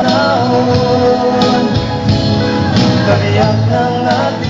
panahon. Kariyak ng natin